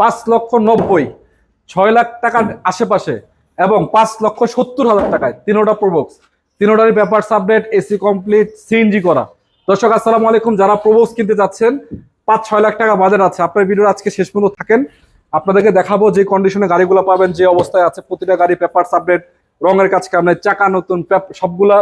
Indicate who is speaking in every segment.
Speaker 1: পাঁচ লক্ষ নব্বই, ছয় লাখ টাকার আশেপাশে এবং পাঁচ লক্ষ সত্তর হাজার টাকায় তিনোটা Probox তিনোটারই paper update AC complete CNG করা। দর্শক, আসসালামু আলাইকুম। যারা প্রবক্স কিনতে যাচ্ছেন, পাঁচ, ছয় লাখ টাকা বাজার আছে। আপনার ভিডিও আজকে শেষ পর্যন্ত থাকেন। আপনাদেরকে দেখাবো যে কন্ডিশনে গাড়িগুলো পাবেন, যে অবস্থায় আছে। প্রতিটা গাড়ি পেপার আপডেট রঙের কাজ কাম নাই চাকা নতুন সবগুলা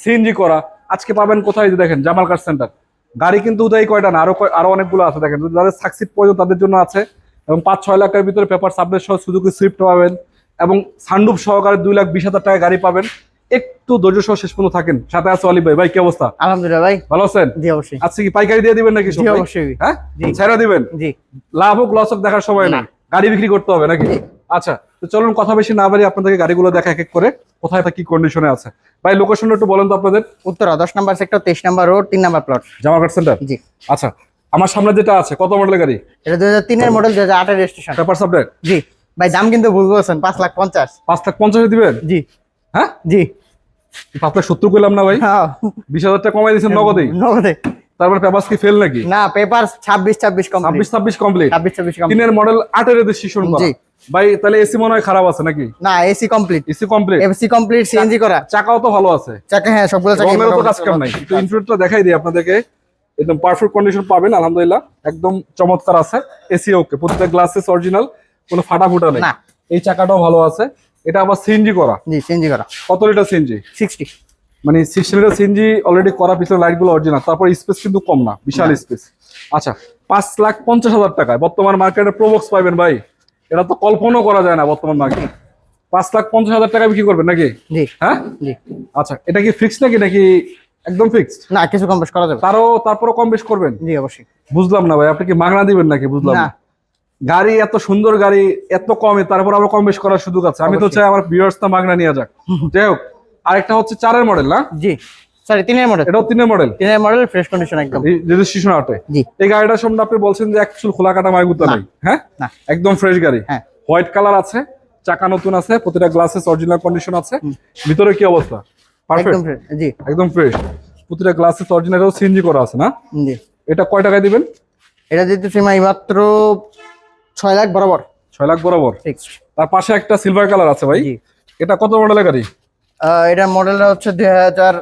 Speaker 1: সিএনজি করা। আজকে পাবেন কোথায়? দেখেন জামাল কার সেন্টার গাড়ি কিন্তু উদয় কয়টা না, আরও আরও অনেকগুলো আছে। দেখেন, যাদের সাকসিড প্রয়োজন তাদের জন্য আছে। এবং পাঁচ ছয় লাখের ভিতরে পেপার সাবলেট সহ সুযোগে সুইফট পাবেন এবং সানডুপ সহকারে দুই লাখ বিশ হাজার টাকা গাড়ি পাবেন। একটু ধৈর্য সহ শেষ পর্যন্ত থাকেন। সাথে আছে অলিভ ভাই। ভাই কি অবস্থা?
Speaker 2: আলহামদুলিল্লাহ ভাই।
Speaker 1: ভালো আছেন?
Speaker 2: জি অবশ্যই।
Speaker 1: আজকে কি পাইকারি দিয়ে দিবেন নাকি
Speaker 2: জি অবশ্যই।
Speaker 1: হ্যাঁ। ছেড়ে দিবেন?
Speaker 2: জি।
Speaker 1: লাভ হোক লস হোক দেখার সময় না। গাড়ি বিক্রি করতে হবে নাকি? আচ্ছা তো চলুন কথা বেশি না বাড়ি আপনাদেরকে গাড়িগুলো দেখা এক এক করে কোথায় তা কি কন্ডিশনে আছে। ভাই লোকেশনটা একটু বলেন তো আপনাদের।
Speaker 2: উত্তরা দশ নাম্বার সেক্টর তেইশ নাম্বার রোড তিন নাম্বার প্লট
Speaker 1: জামাঘাট সেন্টার
Speaker 2: জি।
Speaker 1: আচ্ছা আমার সামনে যেটা আছে কত মডেলের গাড়ি?
Speaker 2: এটা দুই হাজার তিনের মডেল দুই হাজার আটের রেজিস্ট্রেশন
Speaker 1: পেপার সাবজেক্ট
Speaker 2: জি। ভাই দাম কিন্তু ভুল বলছেন পাঁচ লাখ পঞ্চাশ।
Speaker 1: পাঁচ লাখ পঞ্চাশে দিবেন?
Speaker 2: জি।
Speaker 1: হ্যাঁ?
Speaker 2: জি।
Speaker 1: পাঁচ লাখ সত্তর করলাম না ভাই?
Speaker 2: হ্যাঁ।
Speaker 1: বিশ হাজার টাকা কমাই দিয়েছেন নগদেই
Speaker 2: নগদে।
Speaker 1: তারপর পেপার কি ফেল নাকি?
Speaker 2: না পেপার ছাব্বিশ ছাব্বিশ কমপ্লিট
Speaker 1: ছাব্বিশ ছাব্বিশ কমপ্লিট
Speaker 2: ছাব্বিশ ছাব্বিশ কমপ্লিট
Speaker 1: তিনের মডেল আটের রেজিস্ট্রেশন করা।
Speaker 2: জি।
Speaker 1: ভাই তাহলে এসি মনে হয় খারাপ আছে নাকি?
Speaker 2: না AC complete
Speaker 1: AC complete
Speaker 2: AC complete CNG করা।
Speaker 1: চাকাও তো ভালো আছে।
Speaker 2: চাকা হ্যাঁ সবগুলো চাকা
Speaker 1: তো কাজ কাম নাই। একটু ইন্টারনেটটা দেখাই দিই আপনাদেরকে। একদম পারফেক্ট কন্ডিশন পাবেন আলহামদুলিল্লাহ। একদম চমৎকার আছে। এসি ওকে প্রত্যেকটা গ্লাসেস অরিজিনাল কোনো ফাটা ফুটা নেই। এই চাকাটাও ভালো আছে। এটা আবার সিএনজি করা।
Speaker 2: জি সিএনজি করা।
Speaker 1: কত লিটার সিএনজি?
Speaker 2: সিক্সটি
Speaker 1: মানে সিক্স লিটার সিএনজি অলরেডি করা পিছনে লাইটগুলো অরিজিনাল তারপর স্পেস কিন্তু কম না বিশাল স্পেস আচ্ছা পাঁচ লাখ পঞ্চাশ হাজার টাকায় বর্তমান মার্কেটে প্রোবক্স পাবেন ভাই। এটা তো কল্পনাও করা যায় না বর্তমান মার্কেটে পাঁচ লাখ পঞ্চাশ হাজার টাকা বিক্রি করবেন নাকি? হ্যাঁ? আচ্ছা এটা কি ফিক্স নাকি নাকি একদম ফিক্সড
Speaker 2: না কিছু কম বেশ করা যাবে।
Speaker 1: তারও তারপরও কম বেশ করবেন?
Speaker 2: জি অবশ্যই।
Speaker 1: বুঝলাম না ভাই আপনি কি মাগনা দিবেন নাকি? বুঝলাম
Speaker 2: না।
Speaker 1: গাড়ি এত সুন্দর গাড়ি এত কমে তারপর আবার কম বেশ করার সুযোগ আছে। আমি তো। চাই আমার ভিউয়ার্স তা মাগনা নিয়ে যাক। যাই হোক আরেকটা হচ্ছে চারের মডেল না?
Speaker 2: জি। সরি তিনের মডেল
Speaker 1: এটাও তিনের মডেল
Speaker 2: তিনের মডেল ফ্রেশ কন্ডিশন একদম।
Speaker 1: রেজিস্ট্রেশন আটে
Speaker 2: জি।
Speaker 1: এই গাড়িটার সামনে আপনি বলছেন যে একচুল খোলা কাটা মাইগুতা। নেই হ্যাঁ?
Speaker 2: না।
Speaker 1: একদম ফ্রেশ গাড়ি।
Speaker 2: হ্যাঁ।
Speaker 1: হোয়াইট কালার আছে চাকা নতুন আছে প্রতিটা গ্লাসেস অরিজিনাল কন্ডিশন আছে। ভিতরে কি অবস্থা?
Speaker 2: একদম fresh, জি।
Speaker 1: একদম ফ্রেশ প্রতিটা গ্লাসেস অরিজিনাল সিএনজি করা আছে না?
Speaker 2: জি।
Speaker 1: এটা কয় টাকায় দিবেন?
Speaker 2: এটা দিতেছি মাই মাত্র ছয় লাখ বরাবর।
Speaker 1: ছয় লাখ বরাবর? তার পাশে একটা সিলভার কালার আছে ভাই।
Speaker 2: জি।
Speaker 1: এটা কত মডেলের গাড়ি?
Speaker 2: এটা মডেলটা হচ্ছে দুই হাজার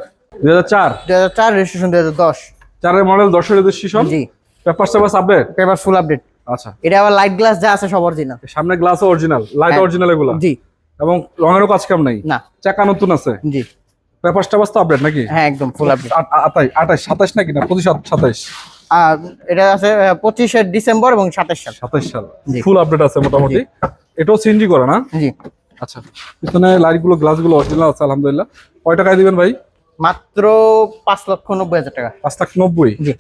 Speaker 1: দুই হাজার চার।
Speaker 2: দুই হাজার চার রেজিস্ট্রেশন দুই হাজার দশ।
Speaker 1: চারের মডেল দশের রেজিস্ট্রেশন
Speaker 2: জি।
Speaker 1: পেপার সেপার আপডেট
Speaker 2: পেপার ফুল আপডেট
Speaker 1: আচ্ছা।
Speaker 2: এটা আবার লাইট গ্লাস যা আছে সব অরিজিনাল
Speaker 1: সামনে গ্লাস অরিজিনাল লাইট। অরিজিনাল এগুলা।
Speaker 2: জি।
Speaker 1: এবং রঙেরও কাজ কাম নাই?
Speaker 2: না।
Speaker 1: চাকা নতুন আছে।
Speaker 2: জি।
Speaker 1: আপডেট নাকি?
Speaker 2: হ্যাঁ একদম ফুল আপডেট
Speaker 1: আট- আটাই আঠাশ সাতাশ নাকি না? পঁচিশ সাতাইশ?
Speaker 2: আর এটা আছে পঁচিশে ডিসেম্বর এবং সাতাশ সাল।
Speaker 1: সাতাইশ সাল। ফুল আপডেট আছে মোটামুটি। এটাও সিএনজি করে না?
Speaker 2: জি।
Speaker 1: আচ্ছা। পিছনে লাইটগুলো গ্লাসগুলো অরিজিনাল আছে আলহামদুলিল্লাহ। কয় টাকায় দিবেন ভাই?
Speaker 2: মাত্র পাঁচ লক্ষ নব্বই হাজার টাকা।
Speaker 1: পাঁচ লাখ নব্বই?
Speaker 2: জি।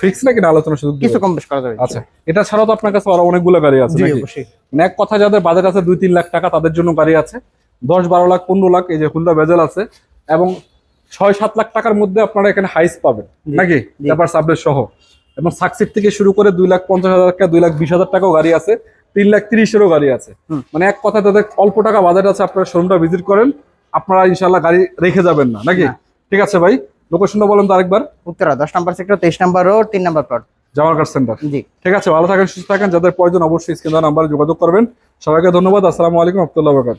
Speaker 1: ফিক্স নাকি না আলোচনা শুধু?
Speaker 2: কিছু কম বেশ করা যাবে।
Speaker 1: আচ্ছা। এটা ছাড়াও তো আপনার কাছে আরও অনেকগুলো গাড়ি আছে নাকি? মানে এক কথা যাদের বাজেট আছে দুই তিন লাখ টাকা তাদের জন্য গাড়ি আছে। দশ বারো লাখ পনেরো লাখ এই যে হুন্ডা বেজেল আছে। এবং ছয় সাত লাখ টাকার মধ্যে আপনারা এখানে হাইস পাবেন নাকি। ব্যাপার সাবলেট সহ। এবং সাকসিড থেকে শুরু করে দুই লাখ পঞ্চাশ হাজার টাকা দুই লাখ বিশ হাজার টাকাও গাড়ি আছে তিন লাখ তিরিশেরও গাড়ি আছে। মানে এক কথা তাদের অল্প টাকা বাজেট আছে আপনারা শোরুমটা ভিজিট করেন আপনারা ইনশাল্লাহ গাড়ি রেখে যাবেন না নাকি? ঠিক আছে ভাই লোকেশনটা বলেন তো আরেকবার।
Speaker 2: উত্তরা দশ নাম্বার সেক্টর তেইশ নাম্বার রোড তিন নাম্বার প্লট
Speaker 1: জামারকার সেন্টার
Speaker 2: জি।
Speaker 1: ঠিক আছে ভালো থাকেন সুস্থ থাকেন যাদের প্রয়োজন অবশ্যই স্ক্রিন নাম্বারে যোগাযোগ করবেন। সবাইকে ধন্যবাদ আসসালামু আলাইকুম রহমতুল্লাহ বরকাত।